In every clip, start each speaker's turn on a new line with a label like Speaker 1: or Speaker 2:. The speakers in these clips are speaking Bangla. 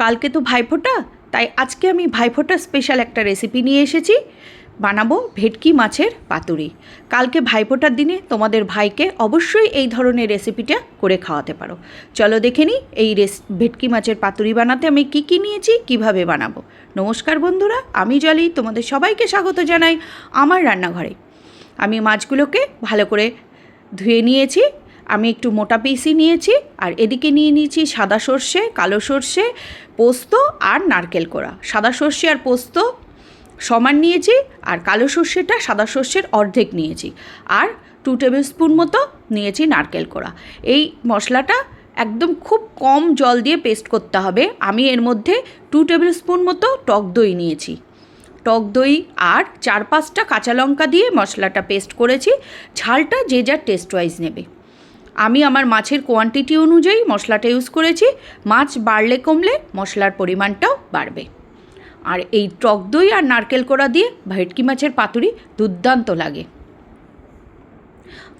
Speaker 1: কালকে তো ভাইফোঁটা, তাই আজকে আমি ভাইফোঁটা স্পেশাল একটা রেসিপি নিয়ে এসেছি। বানাবো ভেটকি মাছের পাতুরি। কালকে ভাইফোঁটার দিনে তোমাদের ভাইকে অবশ্যই এই ধরনের রেসিপিটা করে খাওয়াতে পারো। চলো দেখে নিই এই রেস, ভেটকি মাছের পাতুরি বানাতে আমি কি কি নিয়েছি, কীভাবে বানাবো। নমস্কার বন্ধুরা, আমি জলি, তোমাদের সবাইকে স্বাগত জানাই আমার রান্নাঘরে। আমি মাছগুলোকে ভালো করে ধুয়ে নিয়েছি আমি একটু মোটা পিসই নিয়েছি, আর এদিকে নিয়ে নিয়েছি সাদা সর্ষে, কালো সর্ষে, পোস্ত আর নারকেল কোড়া। সাদা সর্ষে আর পোস্ত সমান নিয়েছি, আর কালো সর্ষেটা সাদা সর্ষের অর্ধেক নিয়েছি। আর টু টেবিল স্পুন মতো নিয়েছি নারকেল কোড়া। এই মশলাটা একদম খুব কম জল দিয়ে পেস্ট করতে হবে। আমি এর মধ্যে টু টেবিল স্পুন মতো টক দই নিয়েছি। টক দই আর চার পাঁচটা কাঁচা লঙ্কা দিয়ে মশলাটা পেস্ট করেছি। ঝালটা যে যার টেস্ট ওয়াইজ নেবে। আমি আমার মাছের কোয়ান্টিটি অনুযায়ী মশলাটা ইউজ করেছি, মাছ বাড়লে কমলে মশলার পরিমাণটাও বাড়বে। আর এই টক দই আর নারকেল কোড়া দিয়ে ভেটকি মাছের পাতুরি দুর্দান্ত লাগে।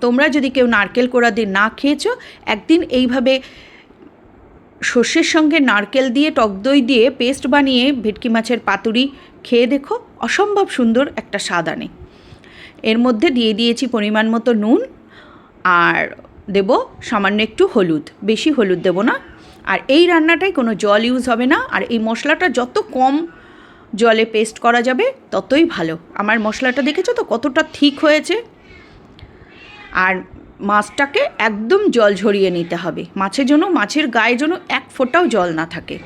Speaker 1: তোমরা যদি কেউ নারকেল কোড়া দিয়ে না খেয়েছো, একদিন এইভাবে সর্ষের সঙ্গে নারকেল দিয়ে, টক দই দিয়ে পেস্ট বানিয়ে ভেটকি মাছের পাতুরি খেয়ে দেখো, অসম্ভব সুন্দর একটা স্বাদ আনে। এর মধ্যে দিয়ে দিয়েছি পরিমাণ মতো নুন আর দেব, সামান্য একটু হলুদ, বেশি হলুদ দেব না। আর এই রান্নাটায় কোনো জল ইউজ হবে না, আর এই মশলাটা যত কম জলে পেস্ট করা যাবে, ততই ভালো। আমার মশলাটা দেখেছ তো, কতটা ঠিক হয়েছে? আর মাছটাকে একদম জল ঝরিয়ে নিতে হবে। মাছের জন্য, মাছের গায়ে যেন এক ফোঁটাও জল না থাকে।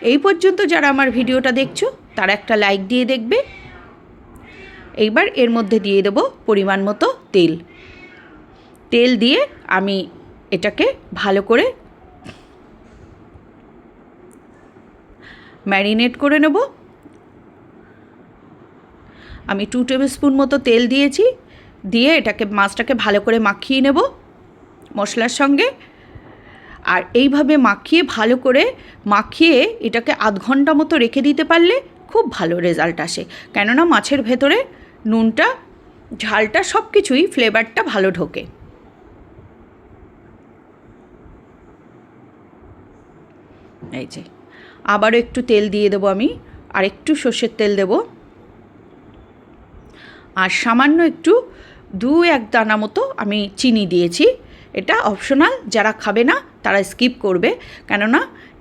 Speaker 1: এই পর্যন্ত যারা আমার ভিডিওটা দেখছ, তারা একটা লাইক দিয়ে দেখবে। এইবার এর মধ্যে দিয়ে দেবো পরিমাণ মতো তেল। তেল দিয়ে আমি এটাকে ভালো করে ম্যারিনেট করে নেব। আমি টু টেবিল স্পুন মতো তেল দিয়েছি, দিয়ে এটাকে, মাছটাকে ভালো করে মাখিয়ে নেব মশলার সঙ্গে। আর এইভাবে মাখিয়ে, ভালো করে মাখিয়ে এটাকে আধ ঘণ্টা মতো রেখে দিতে পারলে খুব ভালো রেজাল্ট আসে। কেননা মাছের ভেতরে নুনটা, ঝালটা সব কিছুই ফ্লেভারটা ভালো ঢোকে। এই যে, আবারও একটু তেল দিয়ে দেবো আমি, আর একটু সর্ষের তেল দেব। আর সামান্য একটু, দু এক দানা মতো আমি চিনি দিয়েছি। এটা অপশনাল যারা খাবে না, তারা স্কিপ করবে। কেননা,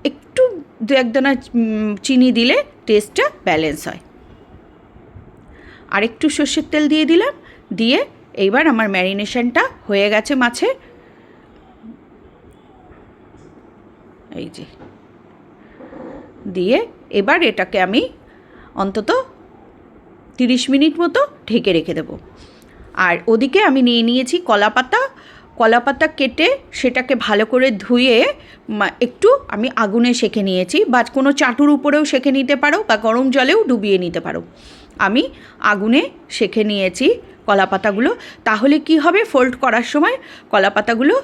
Speaker 1: একটু দু এক দানা চিনি দিলে টেস্টটা ব্যালেন্স হয়। আর একটু সর্ষের তেল দিয়ে দিলাম, দিয়ে এইবার আমার ম্যারিনেশনটা হয়ে গেছে মাছের এই যে দিয়ে এবার এটাকে আমি অন্তত তিরিশ মিনিট মতো ঢেকে রেখে দেবো। আর ওদিকে আমি নিয়ে নিয়েছি কলা পাতা কলা পাতা কেটে সেটাকে ভালো করে ধুয়ে একটু আমি আগুনে সেঁকে নিয়েছি বা কোনো চাটুর উপরেও সেঁকে নিতে পারো বা গরম জলেও ডুবিয়ে নিতে পারো। আমি আগুনে সেঁকে নিয়েছি কলা পাতাগুলো তাহলে কি হবে? ফোল্ড করার সময় কলা পাতাগুলো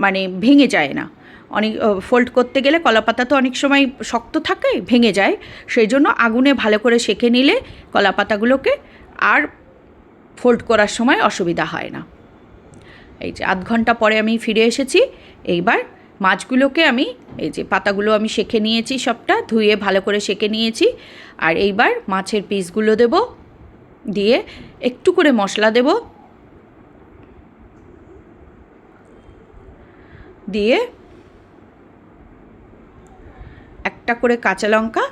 Speaker 1: মানে ভেঙে যায় না। অনেক ফোল্ড করতে গেলে কলাপাতা তো অনেক সময় শক্ত থাকে, ভেঙে যায়। সেই জন্য আগুনে ভালো করে সেঁকে নিলে কলাপাতাগুলোকে আর ফোল্ড করার সময় অসুবিধা হয় না। এই যে আধ ঘণ্টা পরে আমি ফিরে এসেছি, এইবার মাছগুলোকে আমি, এই যে পাতাগুলো আমি সেঁকে নিয়েছি সবটা, ধুয়ে ভালো করে সেঁকে নিয়েছি, আর এইবার মাছের পিসগুলো দেব, দিয়ে একটু করে মশলা দেব। দিয়ে একটা করে কাঁচা লঙ্কা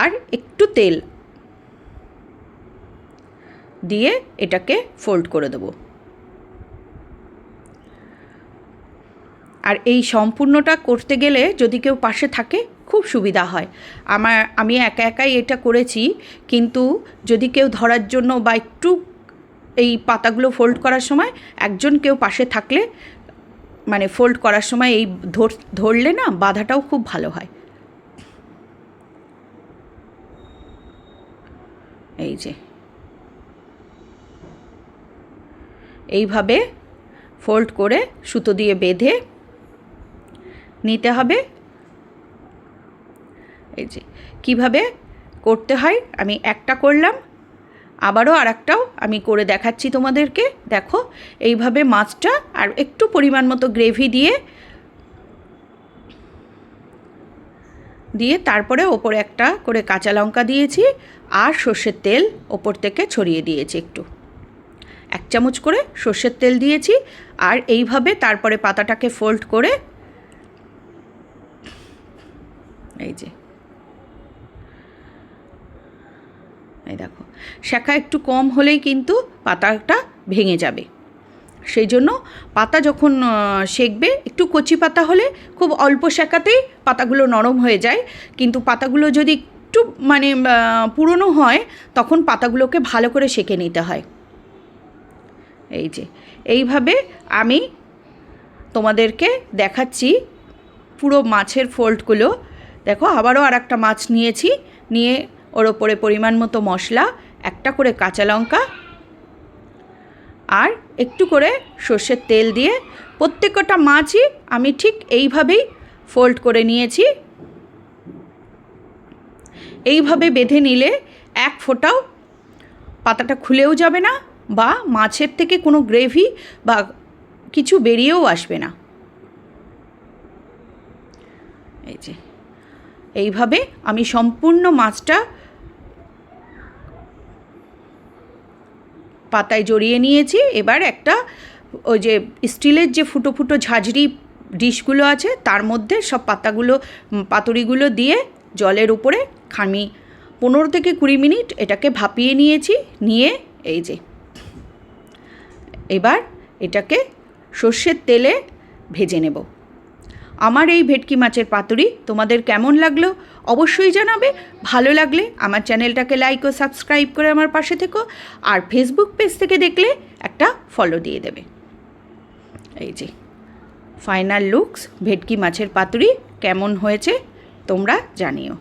Speaker 1: আর একটু তেল দিয়ে এটাকে ফোল্ড করে দেবো। আর এই সম্পূর্ণটা করতে গেলে যদি কেউ পাশে থাকে, খুব সুবিধা হয়। আমার, আমি একা একাই এটা করেছি, কিন্তু যদি কেউ ধরার জন্য বা একটু এই পাতাগুলো ফোল্ড করার সময়, একজন কেউ পাশে থাকলে মানে ফোল্ড করার সময় এই ধর, ধরলে না বাধাটাও খুব ভালো হয়। এই যে। এইভাবে ফোল্ড করে সুতো দিয়ে বেঁধে নিতে হবে। এই যে, কীভাবে করতে হয় আমি একটা করলাম, আবারও আর একটাও আমি করে দেখাচ্ছি তোমাদেরকে। দেখো, এইভাবে মাছটা আর একটু পরিমাণ মতো গ্রেভি দিয়ে দিয়ে তারপরে ওপরে একটা করে কাঁচা লঙ্কা দিয়েছি আর সর্ষের তেল ওপর থেকে ছড়িয়ে দিয়েছি একটু। এক চামচ করে সর্ষের তেল দিয়েছি আর এইভাবে তারপরে পাতাটাকে ফোল্ড করে এই যে। এই দেখো, শাখা একটু কম হলেই কিন্তু পাতাটা ভেঙে যাবে। সেই জন্য পাতা যখন সেকবে, একটু কচি পাতা হলে খুব অল্প শেখাতেই পাতাগুলো নরম হয়ে যায়। কিন্তু পাতাগুলো যদি একটু মানে পুরনো হয়, তখন পাতাগুলোকে ভালো করে সেকে নিতে হয়। এই যে, এইভাবে আমি তোমাদেরকে দেখাচ্ছি পুরো মাছের ফোল্ডগুলো। দেখো, আবারও আর একটা মাছ নিয়েছি। নিয়ে ওর ওপরে পরিমাণ মতো মশলা, একটা করে কাঁচা লঙ্কা আর একটু করে সর্ষের তেল দিয়ে প্রত্যেকটা মাছই আমি ঠিক এইভাবেই ফোল্ড করে নিয়েছি। এইভাবে বেঁধে নিলে এক ফোঁটাও পাতাটা খুলেও যাবে না বা মাছের থেকে কোনো গ্রেভি বা কিছু বেরিয়েও আসবে না। এই যে, এইভাবে আমি সম্পূর্ণ মাছটা পাতায় জড়িয়ে নিয়েছি। এবার একটা ওই যে স্টিলের যে ফুটো ফুটো ঝাঁঝরি ডিশগুলো আছে, তার মধ্যে সব পাতাগুলো পাতুরিগুলো দিয়ে জলের উপরে খামি পনেরো থেকে কুড়ি মিনিট এটাকে ভাপিয়ে নিয়েছি, নিয়ে এই যে। এবার এটাকে সর্ষের তেলে ভেজে নেব। আমার এই ভেটকি মাছের পাতুরি তোমাদের কেমন লাগল অবশ্যই জানাবে। ভালো লাগলে আমার চ্যানেলটাকে লাইক ও সাবস্ক্রাইব করে আমার পাশে থেকো আর ফেসবুক পেজ থেকে দেখলে একটা ফলো দিয়ে দেবে। এই যে ফাইনাল লুকস ভেটকি মাছের পাতুরি কেমন হয়েছে তোমরা জানিও।